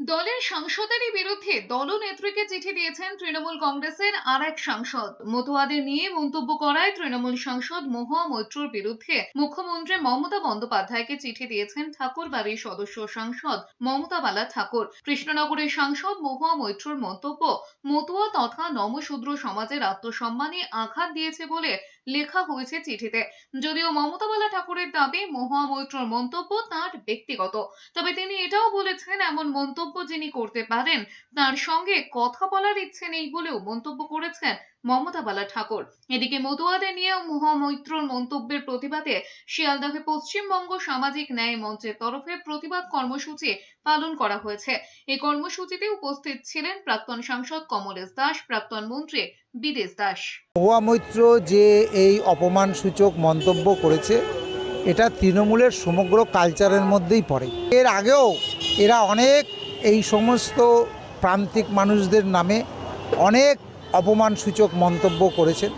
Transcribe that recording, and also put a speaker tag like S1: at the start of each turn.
S1: দলের সাংসদেরই বিরুদ্ধে দলনেত্রীকে চিঠি দিয়েছেন তৃণমূল কংগ্রেসের আর এক সাংসদ। মতুয়াদের নিয়ে মন্তব্য করায় তৃণমূল সাংসদ মহুয়া মৈত্রর বিরুদ্ধে মুখ্যমন্ত্রী মমতা বন্দ্যোপাধ্যায়কে চিঠি দিয়েছেন ঠাকুরবাড়ির সদস্য সাংসদ মমতা বালা ঠাকুর। কৃষ্ণনগরের সাংসদ মহুয়া মৈত্রর মন্তব্য, মতুয়া তথা নমশূদ্র সমাজের আত্মসম্মানে আঘাত দিয়েছে বলে লেখা হয়েছে চিঠিতে। যদিও মমতা বালা ঠাকুরের দাবি, মহুয়া মৈত্রর মন্তব্য তার ব্যক্তিগত। তবে তিনি এটাও বলেছেন, এমন মন্তব্য যিনি করতে পারেন, তার সঙ্গে কথা বলার ইচ্ছে নেই বলেও মন্তব্য করেছেন মমতা বালা ঠাকুর এদিকে মতুয়াদের নিয়ে মহামৈত্রর মন্তব্যের প্রতিবাদে শিয়ালদহে পশ্চিমবঙ্গ সামাজিক ন্যায় মঞ্চের তরফে প্রতিবাদ কর্মসূচি পালন করা হয়েছে। এই কর্মসূচিতে উপস্থিত ছিলেন প্রাক্তন সাংসদ কমলেশ দাস, প্রাক্তন মন্ত্রী বিদেশ দাস।
S2: মৈত্র যে এই অপমানসূচক মন্তব্য করেছে, এটা তৃণমূলের সমগ্র কালচারের মধ্যেই পড়ে। এর আগেও এরা অনেক এই সমস্ত প্রান্তিক মানুষদের নামে অনেক অপমানসূচক মন্তব্য করেছেন।